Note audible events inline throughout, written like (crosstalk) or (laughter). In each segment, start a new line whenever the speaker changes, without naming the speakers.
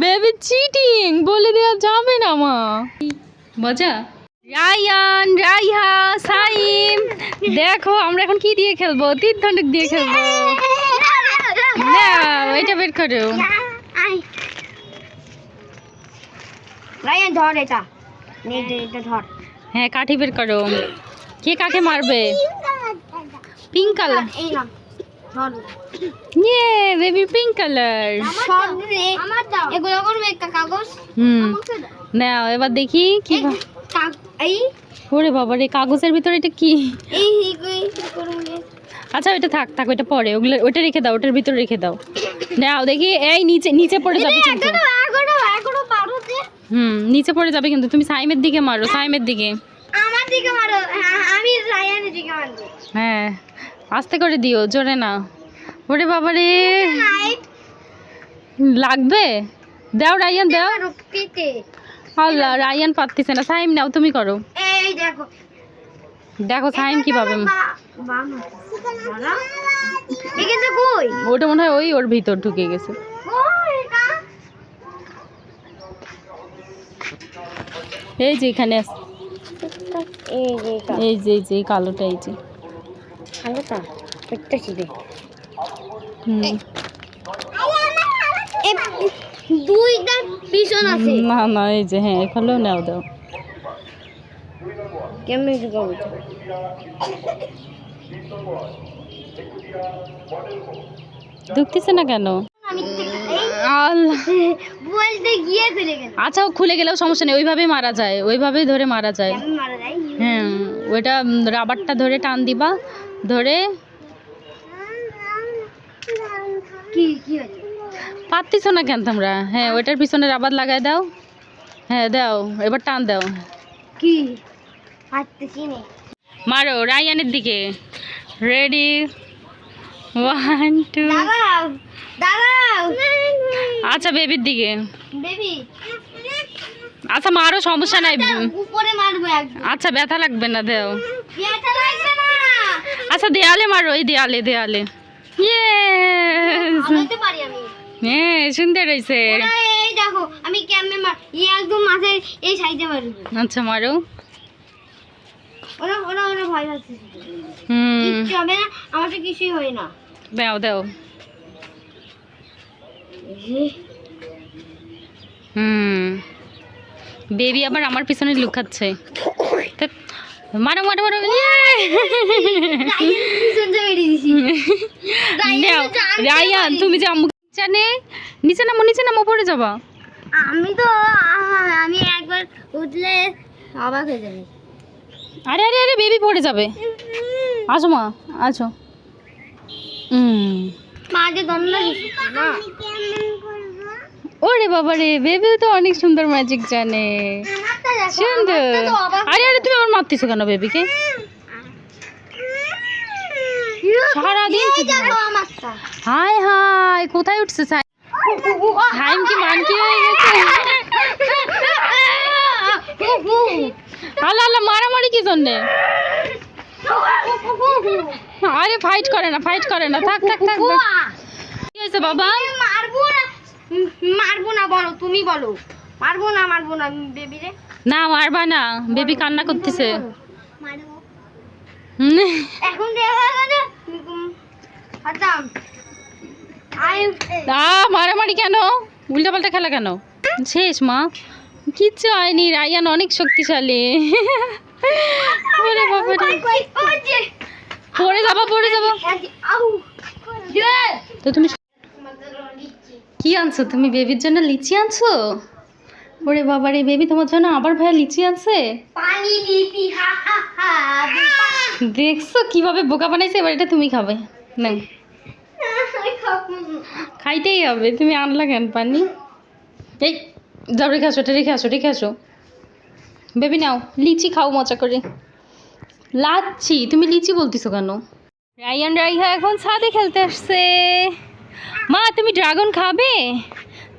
Baby cheating বলে দেওয়া যাবে না মা মজা রায়ান রাইহা সাইম দেখো আমরা এখন কি দিয়ে খেলবো তীর ধনুক দিয়ে খেলবো না এটা বের করো
রায়ান ধর এটা
হ্যাঁ কাঠি বের করো কে কাকে মারবে পিঙ্ক কালার এই না ইয়ে বেবি পিঙ্ক কালার হুম নাও এবার দেখি কি এই ওরে কাগজের ভিতরে এটা কি আচ্ছা ওইটা থাক থাক ওইটা পরে ওগুলো ওইটা রেখে দাও ওটার ভিতরে রেখে দাও নাও দেখি এই নিচে নিচে পড়ে যাবে হুম নিচে পড়ে যাবে কিন্তু তুমি সাইমের দিকে মারো সাইমের দিকে
আমার দিকে মারো হ্যাঁ, আমি রায়ানের দিকে মারবো
হ্যাঁ আস্তে করে দিও জোরে না ওরে বাবা রে লাগবে দাও রায়ান দাও আল্লাহ রায়ান পারতেছে না সাইম নাও তুমি করো দেখো সাইম পাবে ওটা মনে হয় ওই ওর ভিতর ঢুকে গেছে এই যে এখানে এই যে এই যে কালোটা এই যে
হালকা পেটটা হ্যাঁ,
ঢুকতেছে না কেন আচ্ছা খুলে গেলেও সমস্যা নেই ওইভাবে মারা যায় ওইভাবে ধরে মারা যায় হ্যাঁ ওইটা রাবারটা ধরে টান দিবা ধরে পারতিস না কেন তোমরা হ্যাঁ ওইটার পিছনে রাবার লাগাই দাও হ্যাঁ দাও এবার টান দাও কি মারো রায়ানের দিকে রেডি ওয়ান টু আচ্ছা বেবির দিকে আচ্ছা মারো সমস্যা নাই আচ্ছা ব্যথা লাগবে না দেও
ব্যথা লাগবে
আচ্ছা দেয়ালে মারো ওই দেয়ালে দেয়ালে হ্যাঁ সুন্দর হয়েছে
আমি মার একদম এই
আচ্ছা মারো হুম কিছু দাও দাও হুম বেবি আবার আমার পিছনে লুকাচ্ছে মারো মারো মারো যাও রায়ান তুমি যাও নিচে নে নিচে নামো নিচে নামো পড়ে যাবা
আমি তো আমি একবার উঠলে অবাক হয়ে যাবে
আরে আরে আরে বেবি পড়ে যাবে আসো মা আসো ওরে বাবা রে বেবিও তো অনেক সুন্দর ম্যাজিক জানে সুন্দর আরে আরে তুমি আমার মারতেছো কেন বেবিকে সারাদিন হাই কোথায় উঠছে সাইম কি মানকি হয়ে গেছে আল্লাহ আল্লাহ মারামারি কি জন্যে আরে ফাইট করে না ফাইট করে না থাক থাক থাক কি হয়েছে বাবা
মারবো না মারবো না বলো তুমি বলো মারবো না মারবো না বেবি রে
না মারবা না বেবি কান্না করতেছে এখন (laughs) মারামারি কেন উল্টাপাল্টা খেলা কেন শেষ মা কিচ্ছু হয়নি রায়ান অনেক শক্তিশালী (laughs) পড়ে যাবো পড়ে যাবো তো তুমি কি আনছো তুমি বেবির জন্য লিচি আনছো ওরে রে বেবি তোমার জন্য আবার ভাইয়া লিচি আনছে
পানি লিচি
দেখছো কিভাবে বোকা বানাইছে এবার এটা তুমি খাবে না খাইতেই হবে তুমি আনলা কেন পানি এই যাও রেখে আসো এটা রেখে আসো রেখে আসো বেবি নাও লিচি খাও মজা করে লাচ্ছি তুমি লিচি বলতেছো কেন রাই রাইহা এখন ছাদে খেলতে আসছে মা তুমি ড্রাগন খাবে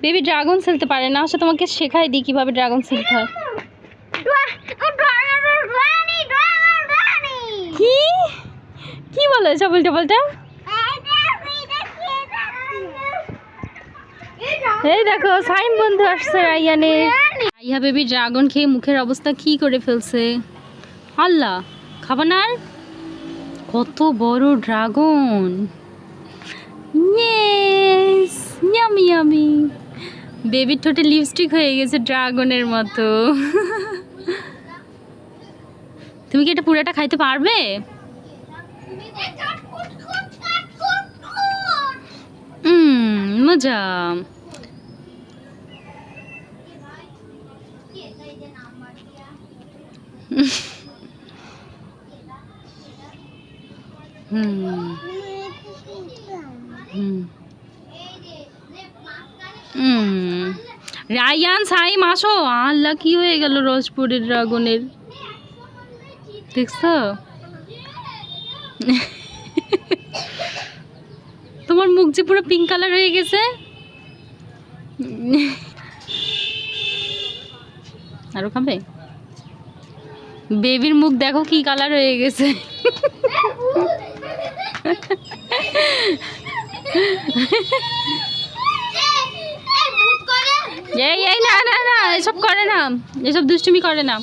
বেবি ড্রাগন ছেলতে পারে না আসলে আচ্ছা, তোমাকে শেখাই দিই কীভাবে ড্রাগন ছেলতে হয় কি কি বলো এসব উল্টো পাল্টা এই দেখো সাইন বন্ধু আসছে রাইয়ানের আইয়া বেবি ড্রাগন খেয়ে মুখের অবস্থা কি করে ফেলছে আল্লাহ খাবো না কত বড় ড্রাগন ইয়ামি বেবির ঠোঁটে লিপস্টিক হয়ে গেছে ড্রাগনের মতো (laughs) তুমি কি এটা পুরোটা খাইতে পারবে মজা রায়ান সাইম আসো আল্লাহ কি হয়ে গেল রোজপুরের রাগনের দেখছো তোমার মুখ যে পুরো পিঙ্ক কালার হয়ে গেছে আরো খাবে বেবির মুখ দেখো কি কালার হয়ে গেছে এই এই না না না এসব করে না এসব দুষ্টুমি করে না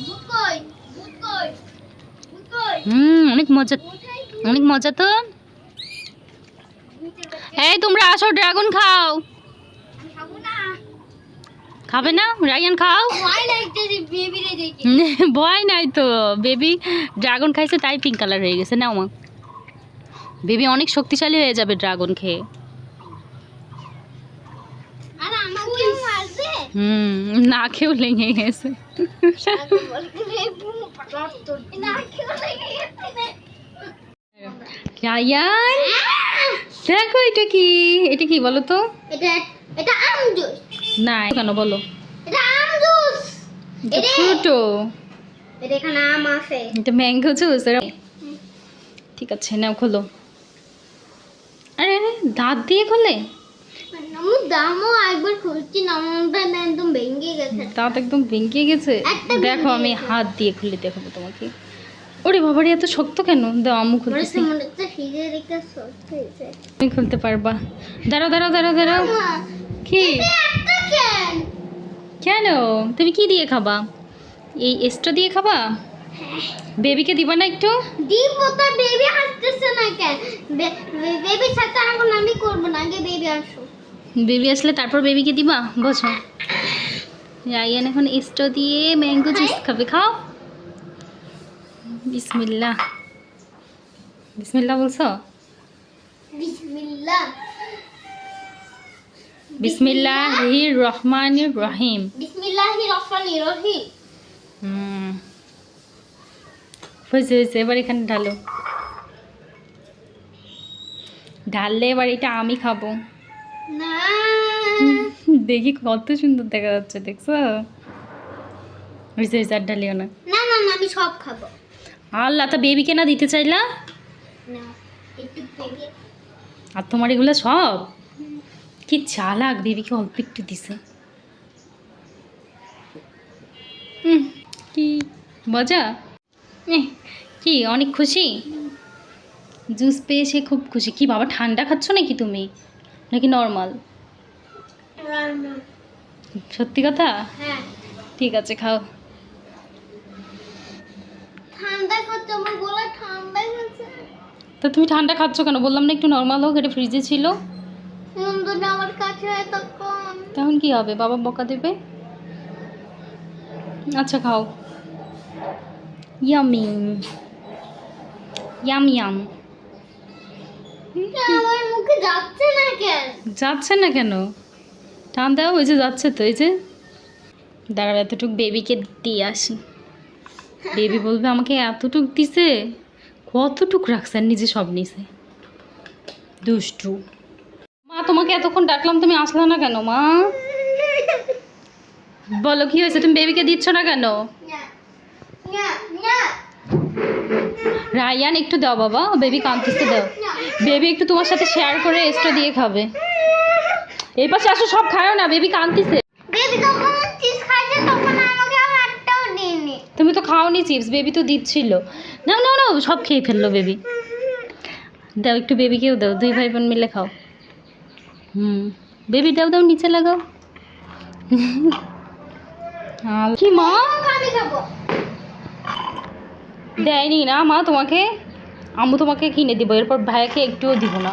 হুম অনেক মজা অনেক মজা তো এই তোমরা আসো ড্রাগন খাও খাবে না ড্রাগন খাও
(laughs)
ভয় নাই তো বেবি ড্রাগন খাইছে তাই পিঙ্ক কালার হয়ে গেছে না মা বেবি অনেক শক্তিশালী হয়ে যাবে ড্রাগন খেয়ে হুম না খেয়েও লেগে গেছে দেখো এটা কি এটা কি বলো তো না কেন বলো এটা এটা ফ্রুটো এটা এখানে ঠিক আছে নাও খোলো আরে আরে দাঁত দিয়ে খোলে
দামও একবার খুলছি নামটা একদম ভেঙে গেছে
দাঁত একদম ভেঙে গেছে দেখো আমি হাত দিয়ে খুলে দেখাবো তোমাকে ওরে বাবারে এত শক্ত কেন দাও আমু তুমি খুলতে পারবা দাঁড়াও দাঁড়াও দাঁড়াও দাঁড়াও কি কেন তুমি কি দিয়ে খাবা এই এক্সট্রা দিয়ে খাবা হ্যাঁ। বেবিকে দিবা না একটু
দিব তো বেবি আসতেছে না কেন বেবি সাথে এখন আমি করব না আগে বেবি আসো
বেবি আসলে তারপর বেবিকে দিবা বসো রায়ান এখন ইস্টো দিয়ে ম্যাঙ্গো জুস খাবে খাও বিসমিল্লা বিসমিল্লা বলছো বিসমিল্লাহির রহমানির রহিম
বিসমিল্লাহির রহমানির রহিম হুম
হয়েছে হয়েছে এবার এখানে ঢালো ঢাললে এবার এটা আমি খাবো দেখি কত সুন্দর দেখা যাচ্ছে দেখছো রিসার্চ আর ঢালিও না
না না আমি সব খাবো
আল্লাহ তা বেবিকে না দিতে চাইলা আর তোমার এগুলো সব কি চালাক বেবিকে অল্প একটু দিছে কি মজা কি অনেক খুশি জুস পেয়ে সে খুব খুশি কি বাবা ঠান্ডা খাচ্ছ নাকি তুমি নাকি নর্মাল সত্যি কথা হ্যাঁ। ঠিক আছে খাও তা তুমি ঠান্ডা খাচ্ছ কেন বললাম না একটু নর্মাল হোক এটা ফ্রিজে ছিল তখন কি হবে বাবা বকা দেবে আচ্ছা খাও ইয়ামি ইয়াম ইয়াম
যাচ্ছে না কেন
যাচ্ছে না কেন টান দাও ওই যে যাচ্ছে তো এই যে দাঁড়াবে এতটুকু বেবিকে দিয়ে আসি বেবি বলবে আমাকে এতটুক দিছে কতটুক রাখছে আর নিজে সব নিছে দুষ্টু মা তোমাকে এতক্ষণ ডাকলাম তুমি আসলে না কেন মা বলো কি হয়েছে তুমি বেবিকে দিচ্ছ না কেন রায়ান একটু দাও বাবা বেবি কাঁদতেছে দাও বেবি একটু তোমার সাথে শেয়ার করে এক্সট্রা দিয়ে খাবে এই পাশে আসো সব খাও না বেবি কান্তিছে তুমি তো খাওনি চিপস বেবি তো দিচ্ছিল না না না সব খেয়ে ফেললো বেবি দাও একটু বেবিকেও দাও দুই ভাই বোন মিলে খাও হুম বেবি দাও দাও নিচে লাগাও (laughs) কি মা দেয়নি না মা তোমাকে আমি তোমাকে কিনে দিব এরপর ভাইয়াকে একটুও দিব না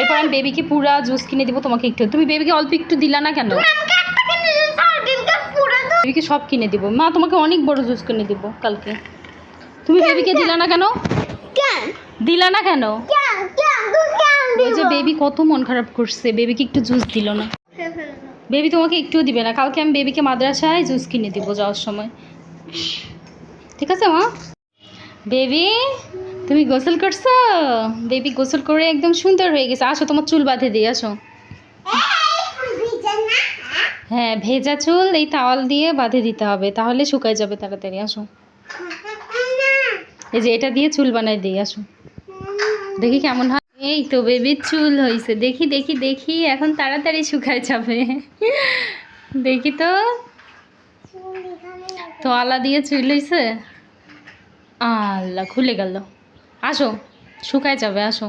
এরপর আমি বেবিকে পুরা জুস কিনে দিব তোমাকে একটু তুমি বেবিকে অল্প একটু দিলা না কেন বেবিকে সব কিনে দিব মা তোমাকে অনেক বড় জুস কিনে দিব কালকে তুমি বেবিকে দিলা না কেন দিলা না কেন ওই যে বেবি কত মন খারাপ করছে বেবিকে একটু জুস দিল না বেবি তোমাকে একটুও দিবে না কালকে আমি বেবিকে মাদ্রাসায় জুস কিনে দিব যাওয়ার সময় ঠিক আছে মা বেবি তুমি গোসল করছো বেবি গোসল করে একদম সুন্দর হয়ে গেছে আসো তোমার চুল বাঁধে দিয়ে আসো হ্যাঁ ভেজা চুল এই তাওয়াল দিয়ে বাঁধে দিতে হবে তাহলে শুকায় যাবে তাড়াতাড়ি আসো এই যে এটা দিয়ে চুল বানাই দিয়ে আসো দেখি কেমন হয় এই তো বেবির চুল হয়েছে দেখি দেখি দেখি এখন তাড়াতাড়ি শুকায় যাবে দেখি তো তো আলা দিয়ে চুল হয়েছে আল্লাহ খুলে গেল আসো শুকায় যাবে আসো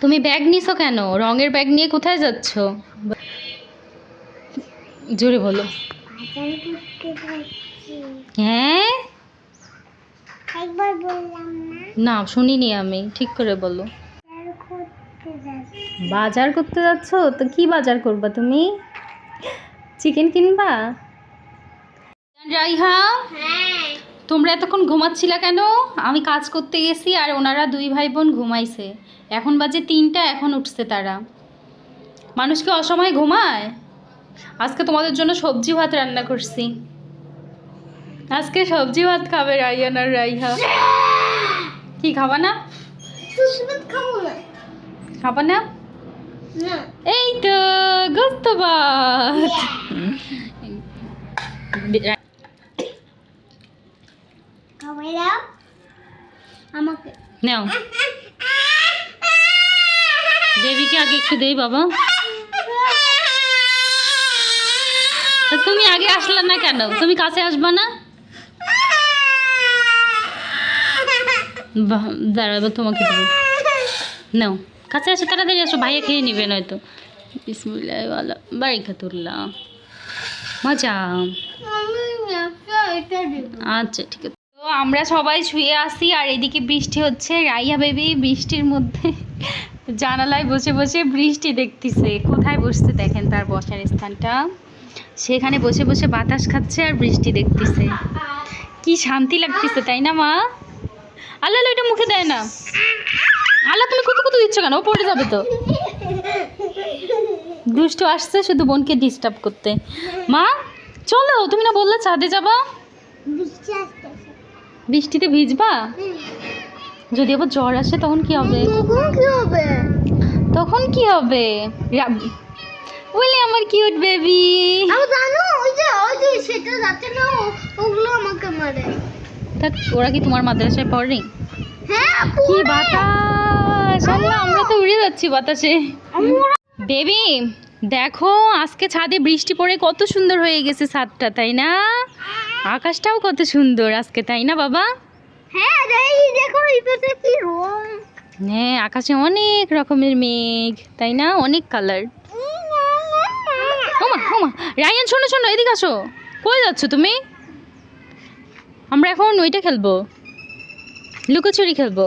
তুমি ব্যাগ নিছো কেন রঙের ব্যাগ নিয়ে কোথায় যাচ্ছ জোরে বলো হ্যাঁ না শুনিনি আমি ঠিক করে বলো বাজার করতে যাচ্ছ তো কি বাজার করবা তুমি চিকেন কিনবা রাইহা হ্যাঁ তোমরা এতক্ষণ ঘুমাচ্ছিলা কেন আমি কাজ করতে গেছি আর ওনারা দুই ভাই বোন ঘুমাইছে এখন বাজে তিনটা এখন উঠছে তারা মানুষকে অসময় ঘুমায় আজকে তোমাদের জন্য সবজি ভাত রান্না করছি আজকে সবজি ভাত খাবে রাইয়ান আর রাইহা কি খাবা না খাবা না এই তো গোস্ত আমায় দেবীকে আগে একটু দেই বাবা তা তুমি আগে আসলে না কেন তুমি কাছে আসবা না দাঁড়াবো তোমাকে দেবো নাও কাছে আসো তাড়াতাড়ি আসো ভাইয়া খেয়ে নেবে নয়তো বিসমুল্লাহওয়ালা বাড়ি খাতুল্লাহ মজা আচ্ছা ঠিক আছে তো আমরা সবাই শুয়ে আসি আর এদিকে বৃষ্টি হচ্ছে রাইয়া বেবি বৃষ্টির মধ্যে (laughs) জানালায় বসে বসে বৃষ্টি দেখতেছে কোথায় বসতে দেখেন তার বসার স্থানটা সেখানে বসে বসে বাতাস খাচ্ছে আর বৃষ্টি দেখতেছে কি শান্তি লাগতেছে তাই না মা আল্লাহ ওইটা মুখে দেয় না আল্লাহ তুমি কত কত দিচ্ছ কেন ও পড়ে যাবে তো দুষ্ট আসছে শুধু বোনকে ডিস্টার্ব করতে মা চলো তুমি না বললে চাঁদে যাবা বৃষ্টিতে ভিজবা যদি আবার জ্বর আসে তখন কি হবে তখন কি হবে বলে আমার কিউট বেবি ওরা কি তোমার মাদ্রাসায় পড়ে
হ্যাঁ, কি
বাতাস আল্লাহ আমরা তো উড়ে যাচ্ছি বাতাসে বেবি দেখো আজকে ছাদে বৃষ্টি পড়ে কত সুন্দর হয়ে গেছে ছাদটা তাই না আকাশটাও কত সুন্দর আজকে তাই না বাবা হ্যাঁ, হ্যাঁ আকাশে অনেক রকমের মেঘ তাই না অনেক কালার ওমা ওমা রায়ান শোনো শোনো এদিকে আসো কই যাচ্ছ তুমি আমরা এখন ওইটা খেলবো লুকোচুরি খেলবো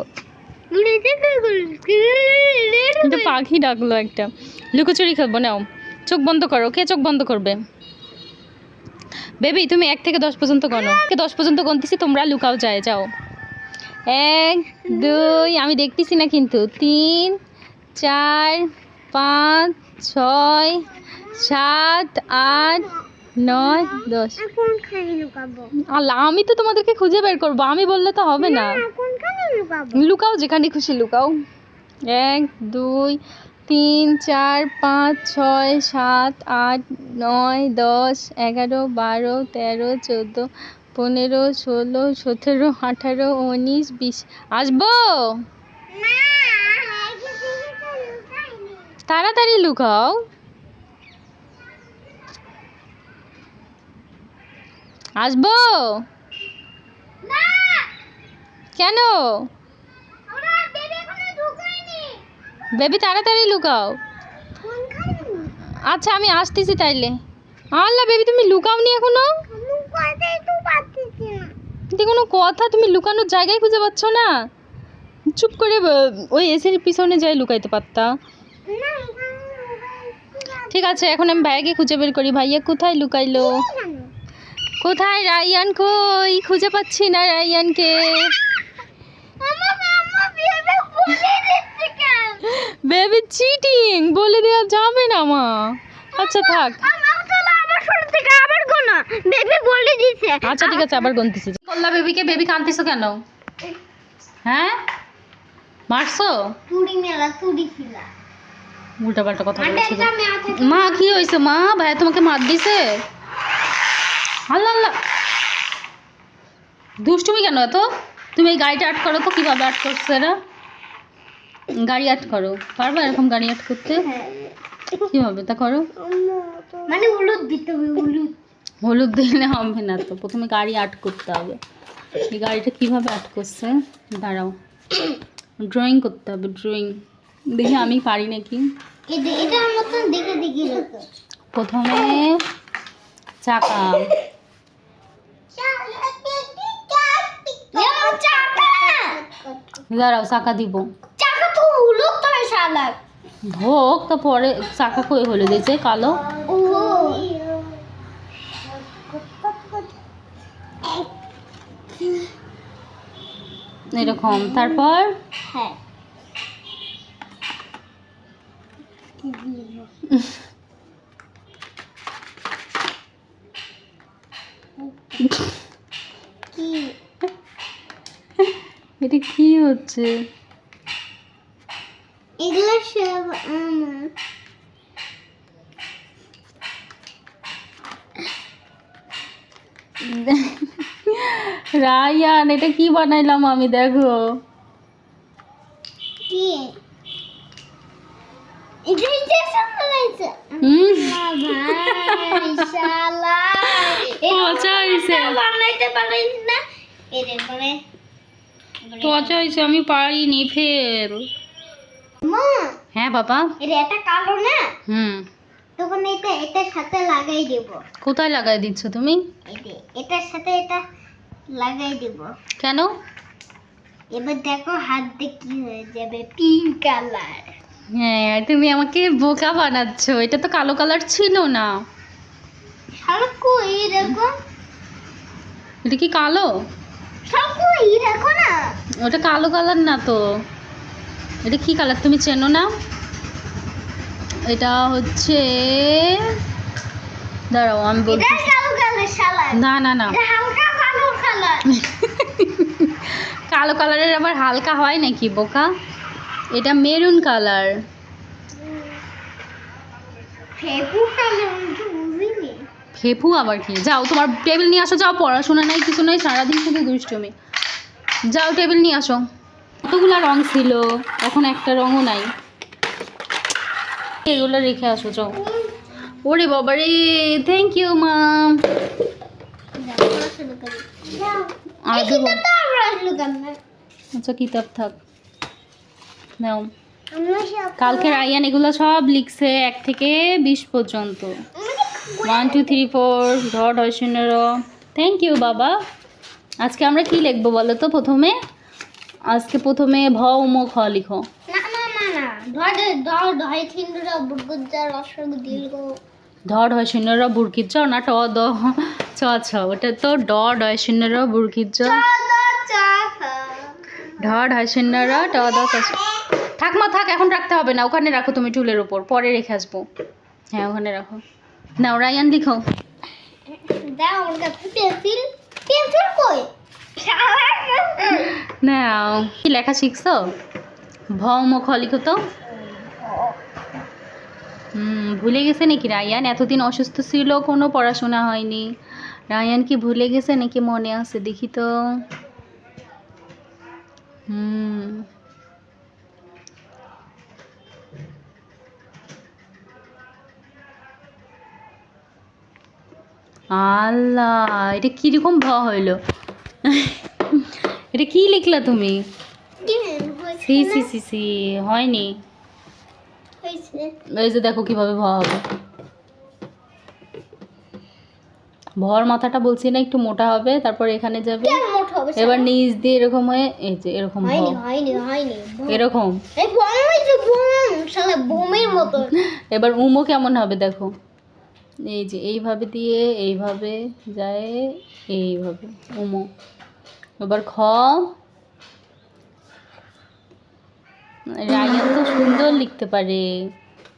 পাখি ডাকলো একটা লুকোচুরি খেলবো নাও চোখ বন্ধ করো কে চোখ বন্ধ করবে বেবি তুমি এক থেকে দশ পর্যন্ত গণো দশ পর্যন্ত গণতেছি তোমরা লুকাও যায় যাও এক দুই আমি দেখতেছি না কিন্তু তিন চার পাঁচ ছয় সাত আট নয় দশ আল্লাহ আমি তো তোমাদেরকে খুঁজে বের করবো আমি বললে তো হবে না লুকাও যেখানে খুশি লুকাও এক দুই তিন চার পাঁচ ছয় সাত আট নয় দশ এগারো বারো তেরো চোদ্দো পনেরো ষোলো সতেরো আঠারো উনিশ বিশ আসবো তাড়াতাড়ি লুকাও আসবো কেন বেবি তাড়াতাড়ি লুকাও আচ্ছা আমি আসতেছি তাইলে আল্লাহ বেবি তুমি লুকাও নি এখনো কোনো কথা তুমি লুকানোর জায়গায় খুঁজে পাচ্ছ না চুপ করে ওই এসির পিছনে যাই লুকাইতে পারতা ঠিক আছে এখন আমি ভাইয়াকে খুঁজে বের করি ভাইয়া কোথায় লুকাইলো কোথায় রায়ান কই খুঁজে পাচ্ছি না রায়ানকে এটা চিটিং বলে দেওয়া যাবে না মা আচ্ছা থাক আচ্ছা ঠিক আছে আবার বেবিকে বেবি কেন হ্যাঁ মারছো মা কি হয়েছে মা তোমাকে মার আল্লাহ আল্লাহ দুষ্টুমি কেন এত তুমি এই গাড়িটা আট করো তো কীভাবে আট করছো এরা গাড়ি আট করো পারবা এরকম গাড়ি আট করতে কি হবে তা করো
মানে হলুদ দিতে হবে হলুদ
হলুদ দিলে হবে না তো প্রথমে গাড়ি আট করতে হবে এই গাড়িটা কিভাবে আট করছে দাঁড়াও ড্রয়িং করতে হবে ড্রয়িং দেখি আমি পারি নাকি প্রথমে চাকা দাঁড়াও চাকা দিব কালার ভোগ তো পরে চাকা কই হলো দিয়েছে কালো এরকম তারপর হ্যাঁ (laughs) এটা কি হচ্ছে রায়ান (laughs) এটা কি বানাইলাম আমি দেখো (laughs) পচা হয়েছে আমি পারিনি ফের মা হ্যাঁ বাবা
এর এটা কালো না হুম তখন এটা এটার সাথে লাগাই দেব
কোথায় লাগাই দিচ্ছ তুমি
এটার সাথে এটা লাগাই দেব কেন এবার দেখো হাত দিয়ে কি হয়ে যাবে পিঙ্ক কালার
হ্যাঁ তুমি আমাকে বোকা বানাচ্ছ এটা তো কালো কালার ছিল না
সালকু এই দেখো
এটা কি কালো
সালকু এই দেখো না
ওটা কালো কালার না তো এটা কী কালার তুমি চেনো না এটা হচ্ছে দাঁড়াও আমি বলছি না না না (laughs) কালো কালারের আবার হালকা হয় নাকি বোকা এটা মেরুন কালার ফেপু আবার কি যাও তোমার টেবিল নিয়ে আসো যাও পড়াশোনা নাই কিছু নাই সারাদিন শুধু দুষ্টমি যাও টেবিল নিয়ে আসো কতগুলো রং ছিল এখন একটা রঙও নাই এগুলো রেখে আসো যাও ওরে বাবারে থ্যাংক ইউ মা আচ্ছা কিতাব থাক নাও কালকের আইয়ান এগুলো সব লিখছে এক থেকে বিশ পর্যন্ত ওয়ান টু থ্রি ফোর ঢ ঢ থ্যাংক ইউ বাবা আজকে আমরা কি লিখবো বলো তো প্রথমে আজকে প্রথমে ভ উম খ লিখো ধ ঢয় র বুড়কির চ না ট দ চ ছ ওটা তো ড ঢয় র বুড়কির চ ঢ ঢয় শূন্যর ট দ চ থাক মা থাক এখন রাখতে হবে না ওখানে রাখো তুমি টুলের উপর পরে রেখে আসবো হ্যাঁ ওখানে রাখো না রায়ান লিখো
দাও ওর কাছে পেন্সিল পেন্সিল কই
নাও কি লেখা শিখছো ভম খ লিখো তো ভুলে গেছে নাকি রায়ান এতদিন অসুস্থ ছিল কোনো পড়াশোনা হয়নি রায়ান কি ভুলে গেছে নাকি মনে আছে দেখি তো আল্লাহ এটা কীরকম ভ হইলো (laughs) এটা কি লিখলা তুমি সি সি সি সি হয়নি এই যে দেখো কিভাবে ভয় হবে ভর মাথাটা বলছি না একটু মোটা হবে তারপর এখানে যাবে এবার নিচ দিয়ে এরকম হয়ে এই যে এরকম এরকম (laughs) এবার উমো কেমন হবে দেখো এই যে এইভাবে দিয়ে এইভাবে যায় এইভাবে উমো এবার খ রায়ান তো সুন্দর লিখতে পারে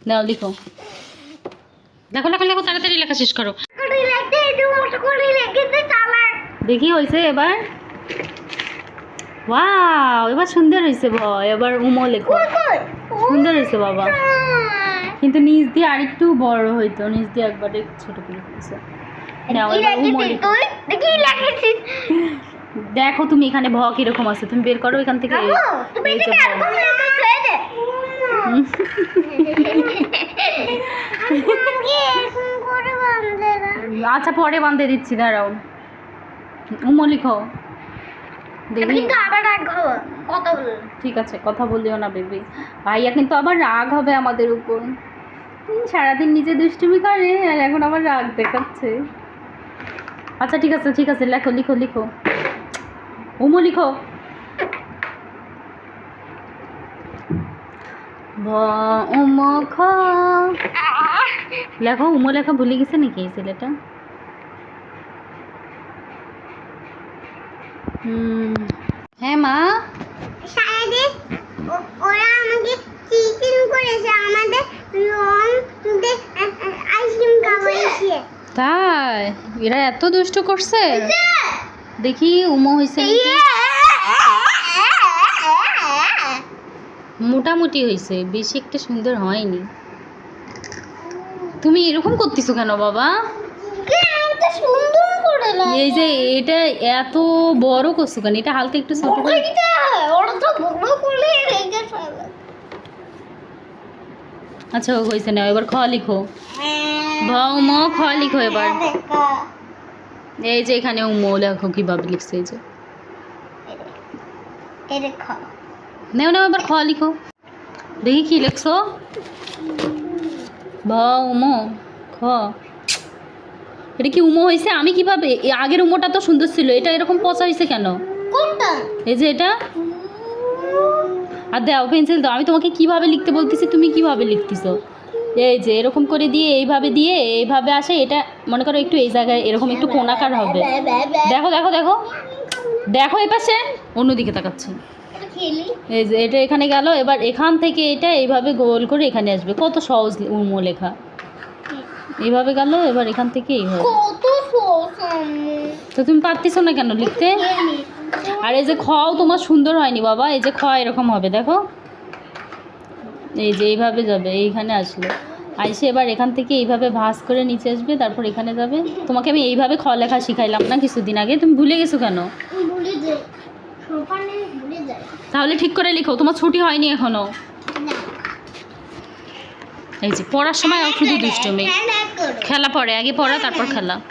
নাও লিখো দেখো লেখো লেখো তাড়াতাড়ি লেখা শেষ করো দেখি হয়েছে এবার ওয়াও এবার সুন্দর হয়েছে ভয় এবার উমো লেখো সুন্দর হয়েছে বাবা কিন্তু নিচ দিয়ে আরেকটু বড় হইতো নিচ দিয়ে একবারে ছোট করে ফেলছে (laughs) দেখো তুমি এখানে ভ কিরকম আছে তুমি বের করো এখান থেকে (laughs) আচ্ছা পরে বাঁধে দিচ্ছি দাঁড়াও উমো ঠিক আছে কথা বলিও না বেবি ভাইয়া কিন্তু আবার রাগ হবে আমাদের উপর সারাদিন নিজে দুষ্টুমি করে আর এখন আমার রাগ দেখাচ্ছে আচ্ছা ঠিক আছে ঠিক আছে লেখো লিখো লিখো উমো লিখো লেখো উমো লেখা ভুলে গেছে নাকি এই ছেলেটা হ্যাঁ মা
সারাদিন ওরা আমাকে আমাদের
তাই এরা এত দুষ্ট করছে দেখি উম হয়েছে মোটামুটি হয়েছে বেশি একটা সুন্দর হয়নি তুমি এরকম করতেছো কেন বাবা এই যে এটা এত বড় করছো কেন এটা হালকা একটু ছোট করে আচ্ছা হয়েছে না এবার খ লিখো ভং ম খ লিখো এবার এই যে এখানে উম লেখো কীভাবে লিখছে এই যে নেও নাও এবার খ লিখো দেখি কি লিখছো ভ উম খ এটা কি উম হয়েছে আমি কিভাবে আগের উমোটা তো সুন্দর ছিল এটা এরকম পচা হয়েছে কেন কোনটা এই যে এটা আর দাও পেন্সিল দাও আমি তোমাকে কিভাবে লিখতে বলতেছি তুমি কিভাবে লিখতেছো এই যে এরকম করে দিয়ে এইভাবে দিয়ে এইভাবে আসে এটা মনে করো একটু এই জায়গায় এরকম একটু কোনাকার হবে দেখো দেখো দেখো দেখো এই পাশে অন্যদিকে তাকাচ্ছে এই যে এটা এখানে গেল এবার এখান থেকে এটা এইভাবে গোল করে এখানে আসবে কত সহজ উমো লেখা এইভাবে গেল এবার এখান থেকে এই তো তুমি পারতেছো না কেন লিখতে আর এই যে খাও তোমার সুন্দর হয়নি বাবা এই যে খাওয়া এরকম হবে দেখো এই যে এইভাবে যাবে এইখানে আসলো আইসে এবার এখান থেকে এইভাবে ভাস করে নিচে আসবে তারপর এখানে যাবে তোমাকে আমি এইভাবে খ লেখা শিখাইলাম না কিছুদিন আগে তুমি ভুলে গেছো কেন তাহলে ঠিক করে লিখো তোমার ছুটি হয়নি এখনো এই যে পড়ার সময় হ্যাঁ, শুধু হ্যাঁ, দুষ্টমি হ্যাঁ, খেলা পড়ে আগে পড়া তারপর খেলা